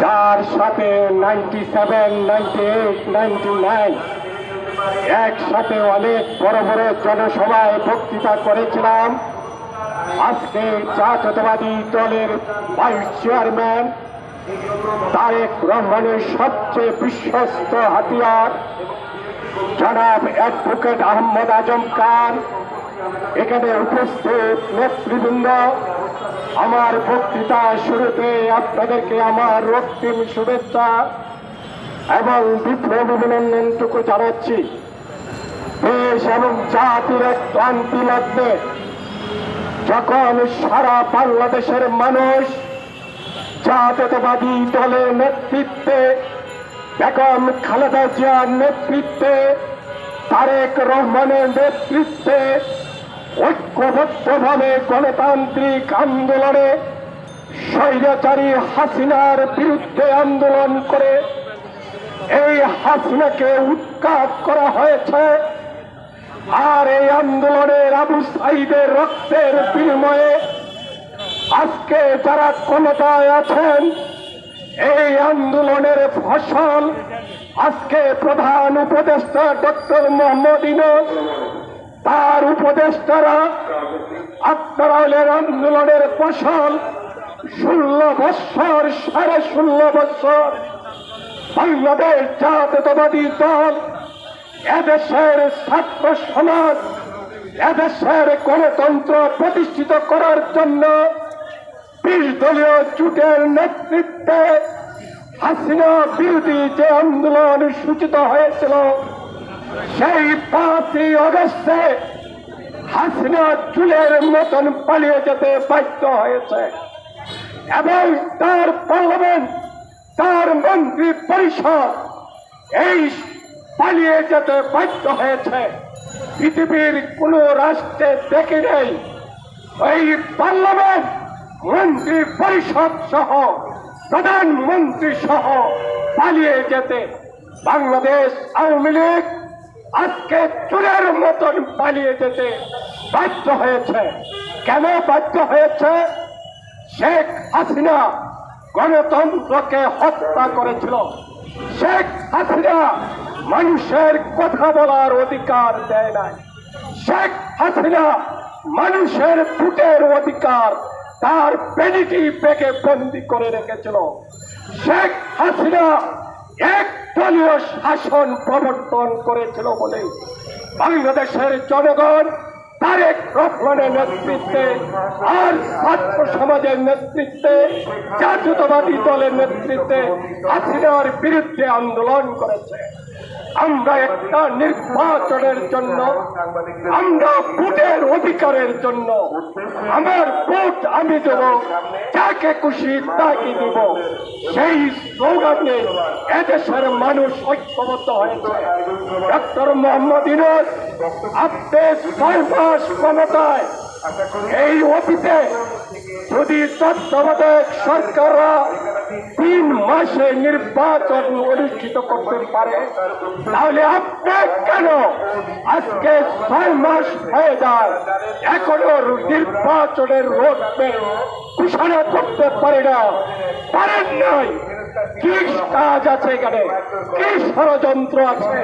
যার সাথে ninety seven ninety eight ninety nine একসাথে অনেক বড় বড় জনসভায় বক্তৃতা করেছিলাম। আজকে জাতীয়তাবাদী দলের ভাইস চেয়ারম্যান তারেক রহমানের সবচেয়ে বিশ্বস্ত হাতিয়ার, জনাব অ্যাডভোকেট আহমদ আজম খান। এখানে উপস্থিত নেতৃবৃন্দ আমার বক্তৃতা শুরুতে আপনাদেরকে আমার রক্তিম শুভেচ্ছা এবং বিপ্লব অভিনন্দনটুকু জানাচ্ছি। দেশ এবং জাতির এক ক্লান্তি লাগবে যখন সারা বাংলাদেশের মানুষ জাতীয়তাবাদী দলের নেতৃত্বে, বেগম খালেদা জিয়ার নেতৃত্বে, তারেক রহমানের নেতৃত্বে ঐক্যবদ্ধভাবে গণতান্ত্রিক আন্দোলনে স্বৈরাচারী হাসিনার বিরুদ্ধে আন্দোলন করে এই হাসিনাকে উৎখাত করা হয়েছে। আর এই আন্দোলনের আবু সাইদের রক্তের বিনিময়ে আজকে যারা ক্ষমতায় আছেন, এই আন্দোলনের ফসল আজকে প্রধান উপদেষ্টা ডক্টর মোহাম্মদ তার উপদেষ্টারা আপনারা আন্দোলনের ফসল ষোলো বৎসর, সাড়ে ষোলো বৎসর। বাংলাদেশ জাতীয়তাবাদী দল, এদেশের ছাত্র সমাজ, এদেশের গণতন্ত্র প্রতিষ্ঠিত করার জন্য বিশ দলীয় জোটের নেতৃত্বে হাসিনা বিরোধী যে আন্দোলন সূচিত হয়েছিল, সেই পাঁচই অগস্টে হাসিনা চুলের মতন পালিয়ে যেতে বাধ্য হয়েছে। এবং তার পার্লামেন্ট, তার মন্ত্রী পরিষদ এই পালিয়ে যেতে বাধ্য হয়েছে। পৃথিবীর কোন রাষ্ট্রে দেখে নেই। এই পার্লামেন্ট মন্ত্রী পরিষদ সহ, প্রধানমন্ত্রী সহ পালিয়ে যেতে বাংলাদেশ আওয়ামী লীগ আজকে চুরের মতন পালিয়ে যেতে বাধ্য হয়েছে। কেন বাধ্য হয়েছে? শেখ হাসিনা গণতন্ত্রকে হত্যা করেছিল। শেখ হাসিনা মানুষের কথা বলার অধিকার দেয় নাই। শেখ হাসিনা মানুষের ভোটের অধিকার তার পেনিটি পেকে বন্দি করে রেখেছিল। শেখ হাসিনা এক দলীয় শাসন প্রবর্তন করেছিল বলে বাংলাদেশের জনগণ তারেক রহমানের নেতৃত্বে আর ছাত্র সমাজের নেতৃত্বে, জাতীয়তাবাদী দলের নেতৃত্বে হাসিনার বিরুদ্ধে আন্দোলন করেছে। আমরা একটা নির্বাচনের জন্য, আমরা ভোটের অধিকারের জন্য, আমার ভোট আমি দেব, যাকে খুশি তাকে দেব। সেই স্লোগানে এদেশের মানুষ ঐক্যবদ্ধ হয়েছে। ডক্টর মোহাম্মদ ইনুস আপনি মাস ক্ষমতায় এই অতীতে যদি তত্ত্বাবধায়ক সরকাররা তিন মাসে নির্বাচন অনুষ্ঠিত করতে পারে। তাহলে আপনি কেন আজকে ছয় মাস হয়ে যায় এখনও নির্বাচনের রোড ঘোষণা করতে পারে না। পারেন নাই। কি কাজ আছে এখানে? কি ষড়যন্ত্র আছে?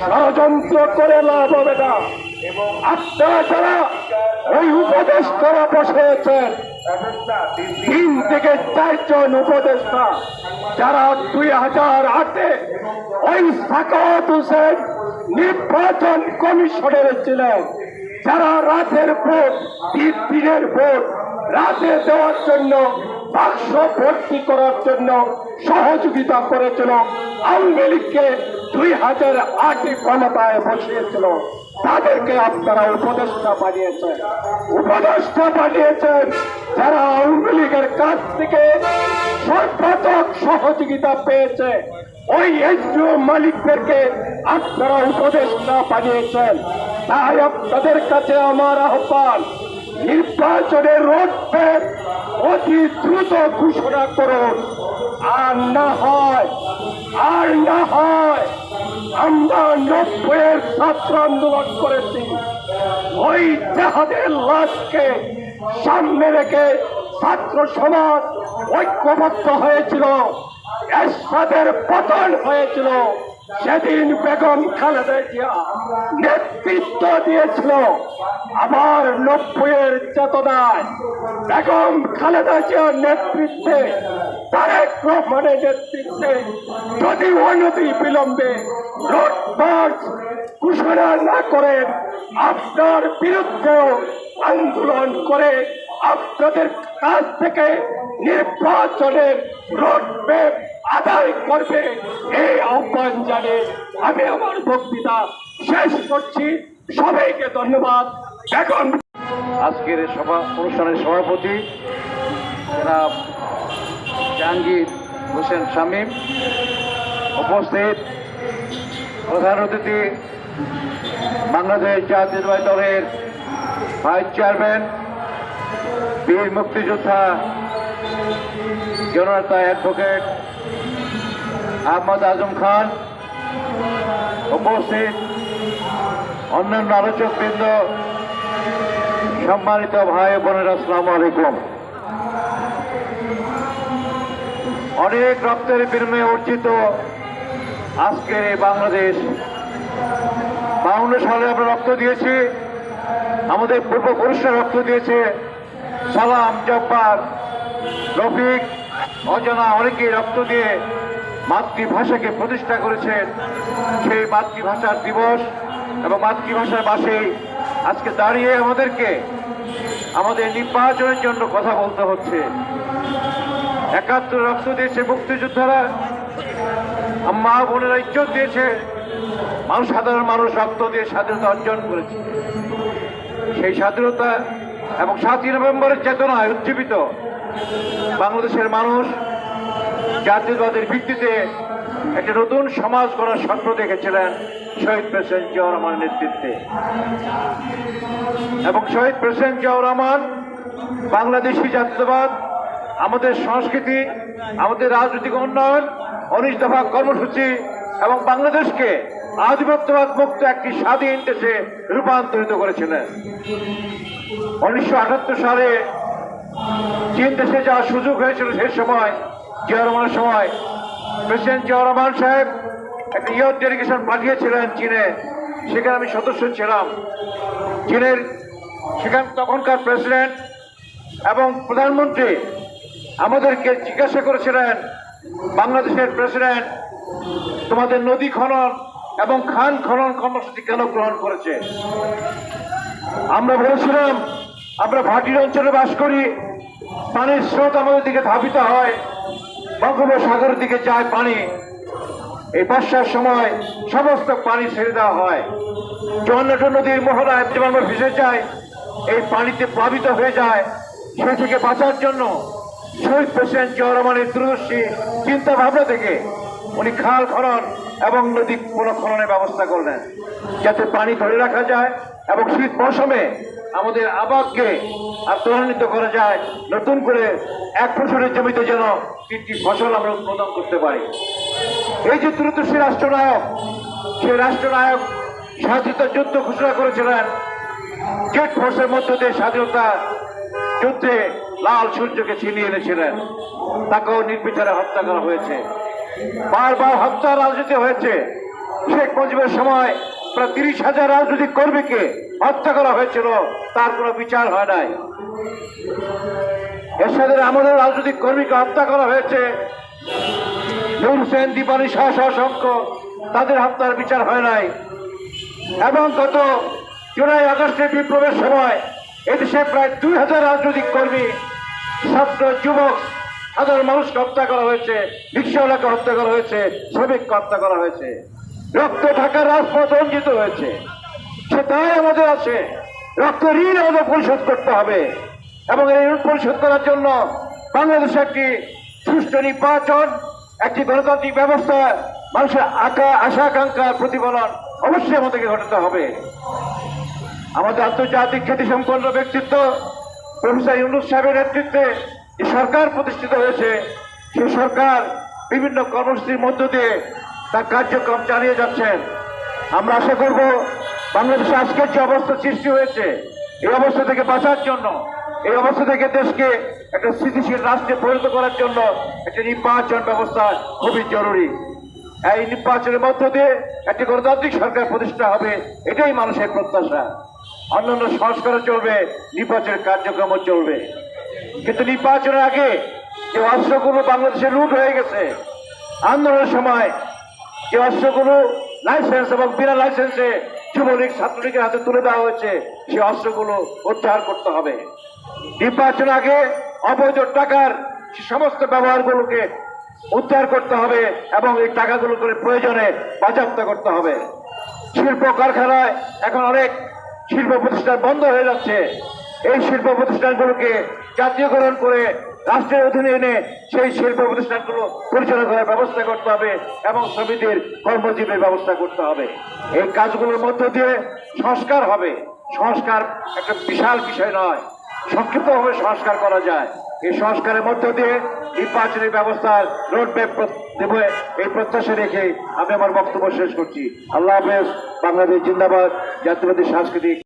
ষড়যন্ত্র করে লাভ হবে না। আপনারা যারা ওই উপদেষ্টারা বসেছেন তিন থেকে চারজন উপদেষ্টা, যারা দুই হাজার আটে ওই সাকাত হোসেন নির্বাচন কমিশনের ছিলেন, যারা রাতের ভোট তিন দিনের ভোট, রাতে দেওয়ার জন্য, বাক্স ভর্তি করার জন্য সহযোগিতা করেছিল। আওয়ামী লীগকে দুই হাজার আটে ক্ষমতায় বসিয়েছিল। তাদেরকে আপনারা উপদেষ্টা বানিয়েছেন। উপদেষ্টা বানিয়েছেন যারা আওয়ামী লীগের কাছ থেকে সর্বাত্মক সহযোগিতা পেয়েছে, ওই এনজিও মালিকদেরকে আপনারা উপদেষ্টা বানিয়েছেন তাই আপনাদের কাছে আমার আহ্বান নির্বাচনের রোড ম্যাপ অতি দ্রুত ঘোষণা করুন। আর না হয়, আর না হয়, আমরা নব্বইয়ের ছাত্র আন্দোলন করেছি। ওই জাহাজের লাশকে সামনে রেখে ছাত্র সমাজ ঐক্যবদ্ধ হয়েছিল। এরশাদের পতন হয়েছিল। সেদিন বেগম খালেদা জিয়া নেতৃত্ব দিয়েছিল। আবার নব্বইয়ের চেতনায় বেগম খালেদা জিয়ার নেতৃত্বে তারেক রহমানের নেতৃত্বে যদি অনতি বিলম্বে রোড ঘোষণা না করেন আপনার বিরুদ্ধেও আন্দোলন করে আপনাদের কাছ থেকে নির্বাচনের রোডম্যাপ আদায় করবে। এই আহ্বান জানিয়ে আমি আমার বক্তৃতা শেষ করছি। সবাইকে ধন্যবাদ। এখন আজকের সভা, অনুষ্ঠানের সভাপতি জনাব জাহাঙ্গীর হোসেন শামীম উপস্থিত। প্রধান অতিথি বাংলাদেশ জাতীয়তাবাদী দলের ভাইস চেয়ারম্যান, বীর মুক্তিযোদ্ধা জননেতা অ্যাডভোকেট আহমদ আজম খান উপস্থিত অন্যান্য আলোচকবৃন্দ, সম্মানিত ভাই বোনেরা, আসসালাম আলাইকুম। অনেক রক্তের বিনিময়ে অর্জিত আজকের এই বাংলাদেশ বাউন্ন সালে আমরা রক্ত দিয়েছি। আমাদের পূর্বপুরুষরা রক্ত দিয়েছে। সালাম, জব্বার, রফিক, অজানা অনেকেই রক্ত দিয়ে মাতৃভাষাকে প্রতিষ্ঠা করেছেন। সেই মাতৃভাষার দিবস এবং মাতৃভাষার মাসেই আজকে দাঁড়িয়ে আমাদেরকে আমাদের নির্বাচনের জন্য কথা বলতে হচ্ছে। একাত্তর রক্ত দিয়েছে মুক্তিযোদ্ধারা। মা বোনেরা ইজ্জত দিয়েছে। মানুষ সাধারণ মানুষ, রক্ত দিয়ে স্বাধীনতা অর্জন করেছে। সেই স্বাধীনতা এবং সাতই নভেম্বরের চেতনায় উজ্জীবিত বাংলাদেশের মানুষ জাতীয়তাবাদের ভিত্তিতে একটি নতুন সমাজ গড়ার স্বপ্ন দেখেছিলেন শহীদ প্রেসিডেন্ট জিয়াউর রহমানের নেতৃত্বে। এবং শহীদ প্রেসিডেন্ট জিয়াউর রহমান, বাংলাদেশি জাতীয়তাবাদ, আমাদের সংস্কৃতি, আমাদের রাজনৈতিক উন্নয়ন উনিশ দফা কর্মসূচি এবং বাংলাদেশকে আধিপত্যবাদ মুক্ত একটি স্বাধীন দেশে রূপান্তরিত করেছিলেন। উনিশশো আটাত্তর সালে চীন দেশে যাওয়ার সুযোগ হয়েছিল সে সময়, জিয়া রহমানের সময়। প্রেসিডেন্ট জিয়া রহমান সাহেব একটা ইয়র ডেলিগেশন পাঠিয়েছিলেন চীনে। সেখানে আমি সদস্য ছিলাম। চীনের সেখান তখনকার প্রেসিডেন্ট এবং প্রধানমন্ত্রী আমাদেরকে জিজ্ঞাসা করেছিলেন, বাংলাদেশের প্রেসিডেন্ট, তোমাদের নদী খনন এবং খান খনন কর্মসূচি কেন গ্রহণ করেছে? আমরা বলেছিলাম, আমরা ভাটির অঞ্চলে বাস করি, পানির স্রোত আমাদের দিকে ধাবিত হয়, বঙ্গোপসাগরের দিকে যায় পানি। এই বর্ষার সময় সমস্ত পানি ছেড়ে দেওয়া হয়। চুয়ান্নটা নদীর মোহনায় আমরা ভেসে যায়, এই পানিতে প্লাবিত হয়ে যায়। সেই থেকে বাঁচার জন্য শহীদ প্রেসিডেন্ট জিয়া দূরদর্শী চিন্তা ভাবনা থেকে উনি খাল খনন এবং নদী পুনঃখননের ব্যবস্থা করলেন। যাতে পানি ধরে রাখা যায় এবং শীত মৌসুমে আমাদের আবাদকে আর ত্বরান্বিত করা যায়, নতুন করে এক ফসলের জমিতে যেন তিনটি ফসল আমরা উৎপাদন করতে পারি। এই যে দূরদর্শী রাষ্ট্রনায়ক, সেই রাষ্ট্রনায়ক স্বাধীনতা যুদ্ধ ঘোষণা করেছিলেন, জেট ফোর্সের মধ্য দিয়ে স্বাধীনতা যুদ্ধে লাল সূর্যকে ছিনিয়ে এনেছিলেন। তাকেও নির্বিচারে হত্যা করা হয়েছে। বারবার হত্যা রাজনীতি হয়েছে। শেখ মুজিবের সময় প্রায় তিরিশ হাজার রাজনৈতিক কর্মীকে হত্যা করা হয়েছিল, তার কোনো বিচার হয় নাই। এরশাদের আমাদের রাজনৈতিক কর্মীকে হত্যা করা হয়েছে। হোসেন, দীপালি শাহ সহ সংখ্য তাদের হত্যার বিচার হয় নাই। এবং গত জুলাই আগস্টের বিপ্লবের সময় এদেশে প্রায় দুই হাজার রাজনৈতিক কর্মী, ছাত্র, যুবক সাধারণ মানুষকে হত্যা করা হয়েছে, রিক্সাওয়ালাকে হত্যা করা হয়েছে, শ্রমিককে হত্যা করা হয়েছে। রক্ত ঢাকার রাজপথ রঞ্জিত হয়েছে। সে দায় আমাদের আছে। রক্ত ঋণ আমাদের পরিশোধ করতে হবে। এবং এই ঋণ পরিশোধ করার জন্য বাংলাদেশে একটি সুষ্ঠু নির্বাচন, একটি গণতান্ত্রিক ব্যবস্থা, মানুষের আকা, আশা আকাঙ্ক্ষার প্রতিফলন অবশ্যই আমাদেরকে ঘটাতে হবে। আমাদের আন্তর্জাতিক খ্যাতি সম্পন্ন ব্যক্তিত্ব, প্রফেসর ইউনুস সাহেবের নেতৃত্বে যে সরকার প্রতিষ্ঠিত হয়েছে, সেই সরকার বিভিন্ন কর্মসূচির মধ্য দিয়ে তার কার্যক্রম চালিয়ে যাচ্ছেন। আমরা আশা করব বাংলাদেশে আজকের যে অবস্থা সৃষ্টি হয়েছে, এই অবস্থা থেকে বাঁচার জন্য, এই অবস্থা থেকে দেশকে একটা স্থিতিশীল রাষ্ট্রে পরিণত করার জন্য একটা নির্বাচন ব্যবস্থা খুবই জরুরি। এই নির্বাচনের মধ্য দিয়ে একটি গণতান্ত্রিক সরকার প্রতিষ্ঠা হবে, এটাই মানুষের প্রত্যাশা। অন্যান্য সংস্কারও চলবে, নির্বাচনের কার্যক্রমও চলবে। কিন্তু নির্বাচনের আগে যে অস্ত্রগুলো বাংলাদেশে লুট হয়ে গেছে, আন্দোলনের সময় যে অস্ত্রগুলো লাইসেন্স এবং বিনা লাইসেন্সে যুবলীগ ছাত্রলীগের হাতে তুলে দেওয়া হয়েছে সেই অস্ত্রগুলো উদ্ধার করতে হবে। নির্বাচন আগে অবৈধ টাকার সমস্ত ব্যবহারগুলোকে উদ্ধার করতে হবে এবং এই টাকাগুলো করে প্রয়োজনে বাজেয়াপ্ত করতে হবে। শিল্প কারখানায় এখন অনেক শিল্প প্রতিষ্ঠান বন্ধ হয়ে যাচ্ছে। এই শিল্প প্রতিষ্ঠানগুলোকে জাতীয়করণ করে রাষ্ট্রের অধীনে এনে সেই শিল্প প্রতিষ্ঠানগুলো পরিচালনা করার ব্যবস্থা করতে হবে এবং শ্রমিকদের কর্মজীবীর ব্যবস্থা করতে হবে। এই কাজগুলোর মধ্য দিয়ে সংস্কার হবে। সংস্কার একটা বিশাল বিষয় নয়, সংক্ষিপ্তভাবে সংস্কার করা যায়। এই সংস্কারের মধ্য দিয়ে নির্বাচনী ব্যবস্থার রোডম্যাপ দেবে, এই প্রত্যাশা রেখে আমি আমার বক্তব্য শেষ করছি। আল্লাহ হাফেজ, বাংলাদেশ জিন্দাবাদ, জাতীয়বাদী সাংস্কৃতিক